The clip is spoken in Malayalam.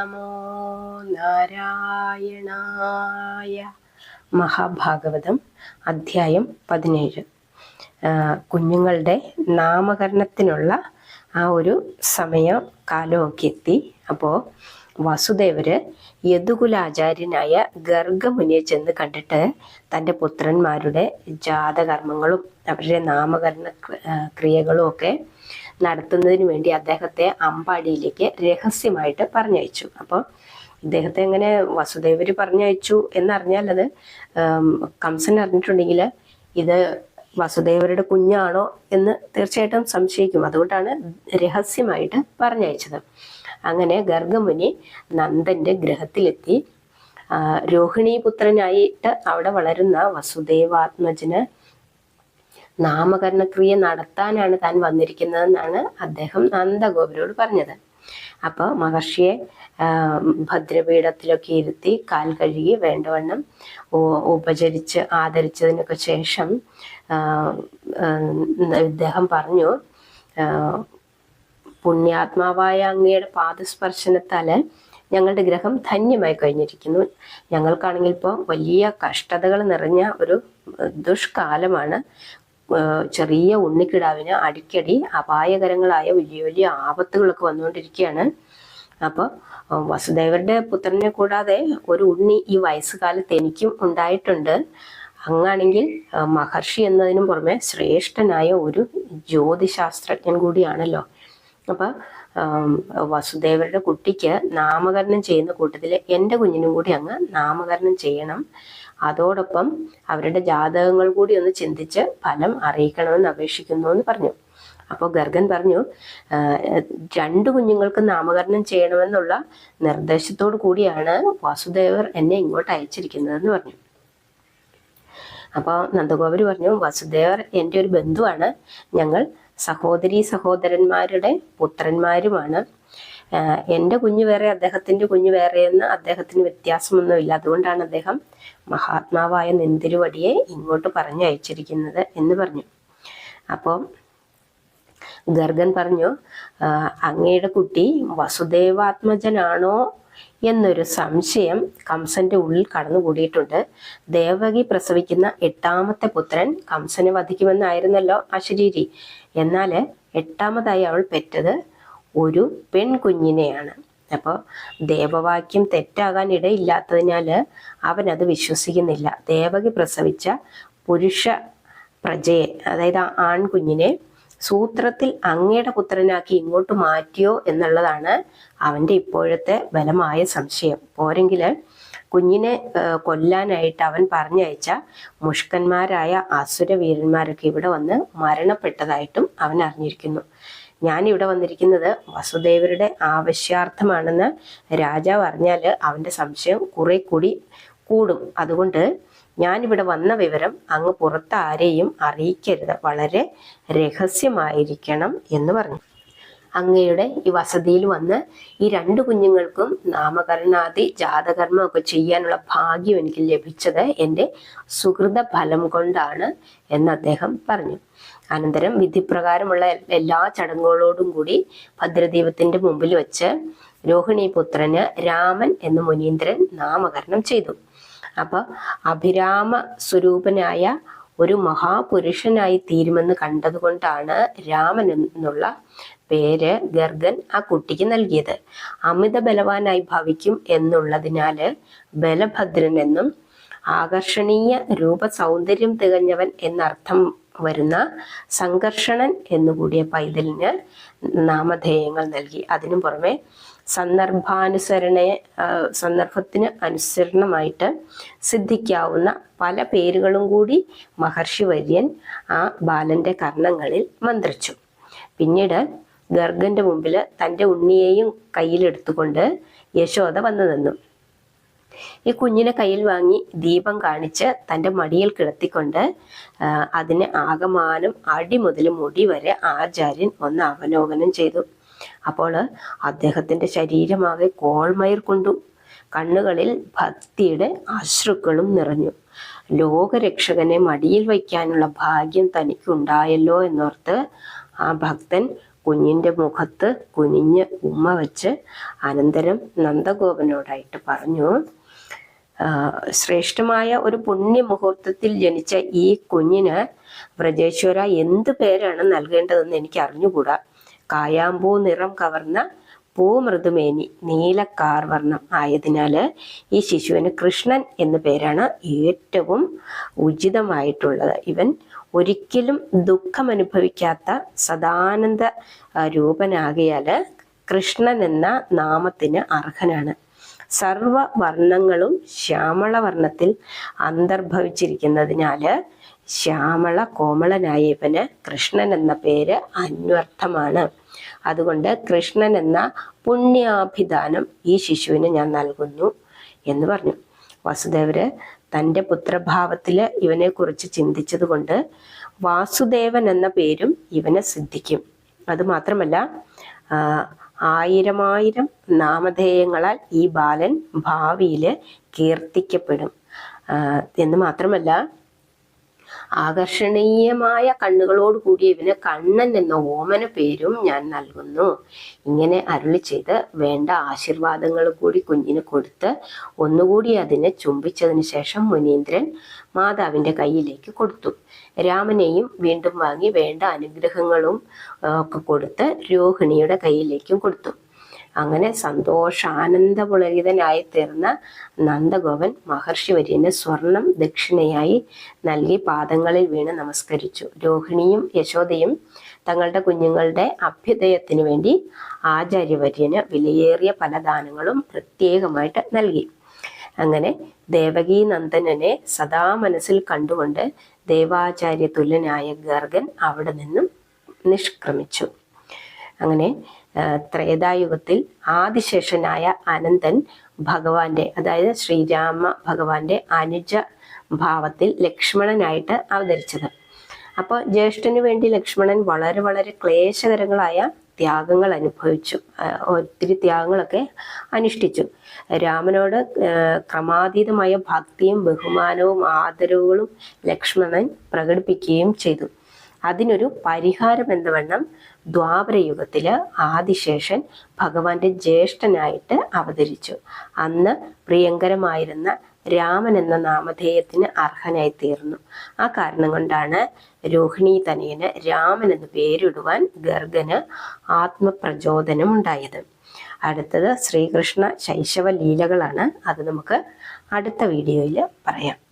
നമോ നാരായണായ. മഹാഭാഗവതം അധ്യായം പതിനേഴ്. കുഞ്ഞുങ്ങളുടെ നാമകരണത്തിനുള്ള ആ ഒരു സമയം കാലമൊക്കെ എത്തി. അപ്പോൾ വസുദേവര് യദുകുലാചാര്യനായ ഗർഗമുനിയെ ചെന്ന് കണ്ടിട്ട് തന്റെ പുത്രന്മാരുടെ ജാതകർമ്മങ്ങളും അവരുടെ നാമകരണ ക്ര- ക്രിയകളും ഒക്കെ നടത്തുന്നതിന് വേണ്ടി അദ്ദേഹത്തെ അമ്പാടിയിലേക്ക് രഹസ്യമായിട്ട് പറഞ്ഞയച്ചു. അപ്പോൾ ഇദ്ദേഹത്തെ എങ്ങനെ വസുദേവര് പറഞ്ഞയച്ചു എന്നറിഞ്ഞാൽ അത് കംസൻ അറിഞ്ഞിട്ടുണ്ടെങ്കിൽ ഇത് വസുദേവരുടെ കുഞ്ഞാണോ എന്ന് തീർച്ചയായിട്ടും സംശയിക്കും. അതുകൊണ്ടാണ് രഹസ്യമായിട്ട് പറഞ്ഞയച്ചത്. അങ്ങനെ ഗർഗമുനി നന്ദന്റെ ഗ്രഹത്തിലെത്തി രോഹിണി രോഹിണീപുത്രനായിട്ട് അവിടെ വളരുന്ന വസുദേവാത്മജന് നാമകരണക്രിയ നടത്താനാണ് താൻ വന്നിരിക്കുന്നതെന്നാണ് അദ്ദേഹം നന്ദഗോപുരോട് പറഞ്ഞത്. അപ്പോൾ മഹർഷിയെ ഭദ്രപീഠത്തിലൊക്കെ ഇരുത്തി കാൽ കഴുകി വേണ്ടവണ്ണം ഉപചരിച്ച് ആദരിച്ചതിനൊക്കെ ശേഷം ഇദ്ദേഹം പറഞ്ഞു പുണ്യാത്മാവായ അങ്ങയുടെ പാദസ്പർശനത്താൽ ഞങ്ങളുടെ ഗ്രഹം ധന്യമായി കഴിഞ്ഞിരിക്കുന്നു. ഞങ്ങൾക്കാണെങ്കിൽ ഇപ്പോൾ വലിയ കഷ്ടതകൾ നിറഞ്ഞ ഒരു ദുഷ്കാലമാണ്. ചെറിയ ഉണ്ണിക്കിടാവിന് അടിക്കടി അപായകരങ്ങളായ വലിയ വലിയ ആപത്തുകളൊക്കെ വന്നുകൊണ്ടിരിക്കുകയാണ്. അപ്പോൾ വസുദേവരുടെ പുത്രനെ കൂടാതെ ഒരു ഉണ്ണി ഈ വയസ്സുകാലത്ത് എനിക്കും ഉണ്ടായിട്ടുണ്ട്. അങ്ങാണെങ്കിൽ മഹർഷി എന്നതിനും പുറമെ ശ്രേഷ്ഠനായ ഒരു ജ്യോതിശാസ്ത്രജ്ഞൻ കൂടിയാണല്ലോ. അപ്പൊ വസുദേവരുടെ കുട്ടിക്ക് നാമകരണം ചെയ്യുന്ന കൂട്ടത്തിൽ എന്റെ കുഞ്ഞിനും കൂടി അങ്ങ് നാമകരണം ചെയ്യണം. അതോടൊപ്പം അവരുടെ ജാതകങ്ങൾ കൂടി ഒന്ന് ചിന്തിച്ച് ഫലം അറിയിക്കണമെന്ന് അപേക്ഷിക്കുന്നു എന്ന് പറഞ്ഞു. അപ്പോൾ ഗർഗൻ പറഞ്ഞു രണ്ട് കുഞ്ഞുങ്ങൾക്ക് നാമകരണം ചെയ്യണമെന്നുള്ള നിർദ്ദേശത്തോടു കൂടിയാണ് വാസുദേവർ എന്നെ ഇങ്ങോട്ട് അയച്ചിരിക്കുന്നതെന്ന് പറഞ്ഞു. അപ്പോൾ നന്ദഗോപുരി പറഞ്ഞു വസുദേവർ എന്റെ ഒരു ബന്ധുവാണ്. ഞങ്ങൾ സഹോദരി സഹോദരന്മാരുടെ പുത്രന്മാരുമാണ്. എന്റെ കുഞ്ഞു വേറെ അദ്ദേഹത്തിന്റെ കുഞ്ഞു വേറെ എന്ന് അദ്ദേഹത്തിന് വ്യത്യാസമൊന്നുമില്ല. അതുകൊണ്ടാണ് അദ്ദേഹം മഹാത്മാവായ നെന്തിരുവടിയെ ഇങ്ങോട്ട് പറഞ്ഞു അയച്ചിരിക്കുന്നത് എന്ന് പറഞ്ഞു. അപ്പോൾ ഗർഗൻ പറഞ്ഞു "ആ, അങ്ങയുടെ കുട്ടി വസുദേവാത്മജനാണോ എന്നൊരു സംശയം കംസന്റെ ഉള്ളിൽ കടന്നുകൂടിയിട്ടുണ്ട്. ദേവകി പ്രസവിക്കുന്ന എട്ടാമത്തെ പുത്രൻ കംസനെ വധിക്കുമെന്നായിരുന്നല്ലോ അശരീരി എന്നാൽ എട്ടാമതായി അവൾ പെറ്റത് ഒരു പെൺകുഞ്ഞിനെയാണ്. അപ്പോൾ ദേവവാക്യം തെറ്റാകാൻ ഇടയില്ലാത്തതിനാൽ അവനത് വിശ്വസിക്കുന്നില്ല. ദേവകി പ്രസവിച്ച പുരുഷ പ്രജയെ അതായത് ആൺകുഞ്ഞിനെ സൂത്രത്തിൽ അങ്ങയുടെ പുത്രനാക്കി ഇങ്ങോട്ട് മാറ്റിയോ എന്നുള്ളതാണ് അവന്റെ ഇപ്പോഴത്തെ ബലമായ സംശയം. പോരെങ്കിൽ കുഞ്ഞിനെ കൊല്ലാനായിട്ട് അവൻ പറഞ്ഞയച്ച മുഷ്കന്മാരായ അസുരവീരന്മാരൊക്കെ ഇവിടെ വന്ന് മരണപ്പെട്ടതായിട്ടും അവൻ അറിഞ്ഞിരിക്കുന്നു. ഞാനിവിടെ വന്നിരിക്കുന്നത് വസുദേവരുടെ ആവശ്യാർത്ഥമാണെന്ന് രാജാവ് അറിഞ്ഞാൽ അവന്റെ സംശയം കുറെ കൂടി കൂടും. അതുകൊണ്ട് ഞാനിവിടെ വന്ന വിവരം അങ്ങ് പുറത്ത് ആരെയും അറിയിക്കരുത്. വളരെ രഹസ്യമായിരിക്കണം എന്ന് പറഞ്ഞു. അങ്ങയുടെ ഈ വസതിയിൽ വന്ന് ഈ രണ്ട് കുഞ്ഞുങ്ങൾക്കും നാമകരണാദി ജാതകർമ്മം ഒക്കെ ചെയ്യാനുള്ള ഭാഗ്യം എനിക്ക് ലഭിച്ചത് എന്റെ സുഹൃത ഫലം കൊണ്ടാണ് എന്ന് അദ്ദേഹം പറഞ്ഞു. അനന്തരം വിധിപ്രകാരമുള്ള എല്ലാ ചടങ്ങുകളോടും കൂടി ഭദ്രദീപത്തിന്റെ മുമ്പിൽ വെച്ച് രോഹിണി പുത്രന് രാമൻ എന്ന് മുനീന്ദ്രൻ നാമകരണം ചെയ്തു. അപ്പൊ അഭിരാമ സ്വരൂപനായ ഒരു മഹാപുരുഷനായി തീരുമെന്ന് കണ്ടതുകൊണ്ടാണ് രാമൻ എന്നുള്ള പേര് ഗർഗൻ ആ കുട്ടിക്ക് നൽകിയത്. അമിത ബലവാനായി ഭവിക്കും എന്നുള്ളതിനാല് ബലഭദ്രൻ എന്നും ആകർഷണീയ രൂപ സൗന്ദര്യം തികഞ്ഞവൻ എന്നർത്ഥം വരുന്ന സംഘർഷണൻ എന്നുകൂടിയ പൈതലിന് നാമധേയങ്ങൾ നൽകി. അതിനു പുറമെ സന്ദർഭാനുസരണ സന്ദർഭത്തിന് അനുസരണമായിട്ട് സിദ്ധിക്കാവുന്ന പല പേരുകളും കൂടി മഹർഷി വര്യൻ ആ ബാലന്റെ കർണങ്ങളിൽ മന്ത്രിച്ചു. പിന്നീട് ഗർഗന്റെ മുമ്പിൽ തന്റെ ഉണ്ണിയെയും കയ്യിലെടുത്തുകൊണ്ട് യശോദ വന്നു നിന്നു. ഈ കുഞ്ഞിനെ കയ്യിൽ വാങ്ങി ദീപം കാണിച്ച് തന്റെ മടിയിൽ കിടത്തിക്കൊണ്ട് അതിന് ആകമാനം അടി മുതൽ മുടി വരെ ആചാര്യൻ ഒന്ന് അവലോകനം ചെയ്തു. അപ്പോൾ അദ്ദേഹത്തിന്റെ ശരീരമാകെ കോൾമയർ കൊണ്ടു. കണ്ണുകളിൽ ഭക്തിയുടെ അശ്രുക്കളും നിറഞ്ഞു. ലോകരക്ഷകനെ മടിയിൽ വയ്ക്കാനുള്ള ഭാഗ്യം തനിക്കുണ്ടായല്ലോ എന്നോർത്ത് ആ ഭക്തൻ കുഞ്ഞിന്റെ മുഖത്ത് കുനിഞ്ഞ് ഉമ്മ വെച്ച് അനന്തരം നന്ദഗോപനോടായിട്ട് പറഞ്ഞു ശ്രേഷ്ഠമായ ഒരു പുണ്യ മുഹൂർത്തത്തിൽ ജനിച്ച ഈ കുഞ്ഞിന് വ്രജേശ്വര എന്ത് പേരാണ് നൽകേണ്ടതെന്ന് എനിക്ക് അറിഞ്ഞുകൂടാ കായാമ്പൂ നിറം കവർന്ന പൂമൃദുമേനി നീലക്കാർവർണം ആയതിനാൽ ഈ ശിശുവിന് കൃഷ്ണൻ എന്ന പേരാണ് ഏറ്റവും ഉചിതമായിട്ടുള്ളത്. ഇവൻ ഒരിക്കലും ദുഃഖം അനുഭവിക്കാത്ത സദാനന്ദ രൂപനാകിയാൽ കൃഷ്ണൻ എന്ന നാമത്തിന് അർഹനാണ്. സർവ വർണങ്ങളും ശ്യാമള വർണത്തിൽ അന്തർഭവിച്ചിരിക്കുന്നതിനാല് ശ്യാമള കോമളനായ ഇവന് കൃഷ്ണൻ എന്ന പേര് അന്വർത്ഥമാണ്. അതുകൊണ്ട് കൃഷ്ണൻ എന്ന പുണ്യാഭിദാനം ഈ ശിശുവിന് ഞാൻ നൽകുന്നു എന്ന് പറഞ്ഞു. വസുദേവര് തന്റെ പുത്രഭാവത്തിൽ ഇവനെക്കുറിച്ച് ചിന്തിച്ചതുകൊണ്ട് വാസുദേവൻ എന്ന പേരും ഇവനെ സിദ്ധിക്കും. അത് മാത്രമല്ല ആ, ആയിരമായിരം നാമധേയങ്ങളാൽ ഈ ബാലൻ ഭാവിയിൽ കീർത്തിക്കപ്പെടും. എന്ന് മാത്രമല്ല ആകർഷണീയമായ കണ്ണുകളോട് കൂടി ഇവന് കണ്ണൻ എന്ന ഓമന പേരും ഞാൻ നൽകുന്നു. ഇങ്ങനെ അരുളി ചെയ്ത് വേണ്ട ആശീർവാദങ്ങൾ കൂടി കുഞ്ഞിന് കൊടുത്ത് ഒന്നുകൂടി അതിനെ ചുംബിച്ചതിന് ശേഷം മുനീന്ദ്രൻ മാതാവിന്റെ കയ്യിലേക്ക് കൊടുത്തു. രാമനെയും വീണ്ടും വാങ്ങി വേണ്ട അനുഗ്രഹങ്ങളും ഒക്കെ കൊടുത്ത് രോഹിണിയുടെ കയ്യിലേക്കും കൊടുത്തു. അങ്ങനെ സന്തോഷാനന്ദപുളകിതനായി തീർന്ന നന്ദഗോപൻ മഹർഷി വര്യന് സ്വർണം ദക്ഷിണയായി നൽകി പാദങ്ങളിൽ വീണ് നമസ്കരിച്ചു. രോഹിണിയും യശോദയും തങ്ങളുടെ കുഞ്ഞുങ്ങളുടെ അഭ്യുദയത്തിനു വേണ്ടി ആചാര്യവര്യന് വിലയേറിയ പല ദാനങ്ങളും പ്രത്യേകമായിട്ട് നൽകി. അങ്ങനെ ദേവകീ നന്ദനനെ സദാ മനസ്സിൽ കണ്ടുകൊണ്ട് ദേവാചാര്യ തുല്യനായ ഗർഗൻ അവിടെ നിന്നും നിഷ്ക്രമിച്ചു. അങ്ങനെ ത്രേതായുഗത്തിൽ ആദിശേഷനായ അനന്തൻ ഭഗവാന്റെ അതായത് ശ്രീരാമ ഭഗവാന്റെ അനുജ ഭാവത്തിൽ ലക്ഷ്മണനായിട്ട് അവതരിച്ചത്. അപ്പോൾ ജ്യേഷ്ഠന് വേണ്ടി ലക്ഷ്മണൻ വളരെ വളരെ ക്ലേശകരങ്ങളായ ത്യാഗങ്ങൾ അനുഭവിച്ചു. ഒത്തിരി ത്യാഗങ്ങളൊക്കെ അനുഷ്ഠിച്ചു. രാമനോട് ക്രമാതീതമായ ഭക്തിയും ബഹുമാനവും ആദരവുകളും ലക്ഷ്മണൻ പ്രകടിപ്പിക്കുകയും ചെയ്തു. അതിനൊരു പരിഹാരം എന്ന വണ്ണം ദ്വാപരയുഗത്തിൽ ആദിശേഷൻ ഭഗവാന്റെ ജ്യേഷ്ഠനായിട്ട് അവതരിച്ചു. അന്ന് പ്രിയങ്കരമായിരുന്ന രാമൻ എന്ന നാമധേയത്തിന് അർഹനായി തീർന്നു. ആ കാരണം കൊണ്ടാണ് രോഹിണി തനയന് രാമൻ എന്ന് പേരിടുവാൻ ഗർഗന് ആത്മപ്രചോദനം ഉണ്ടായത്. അടുത്തത് ശ്രീകൃഷ്ണ ശൈശവ ലീലകളാണ് അത് നമുക്ക് അടുത്ത വീഡിയോയിൽ പറയാം.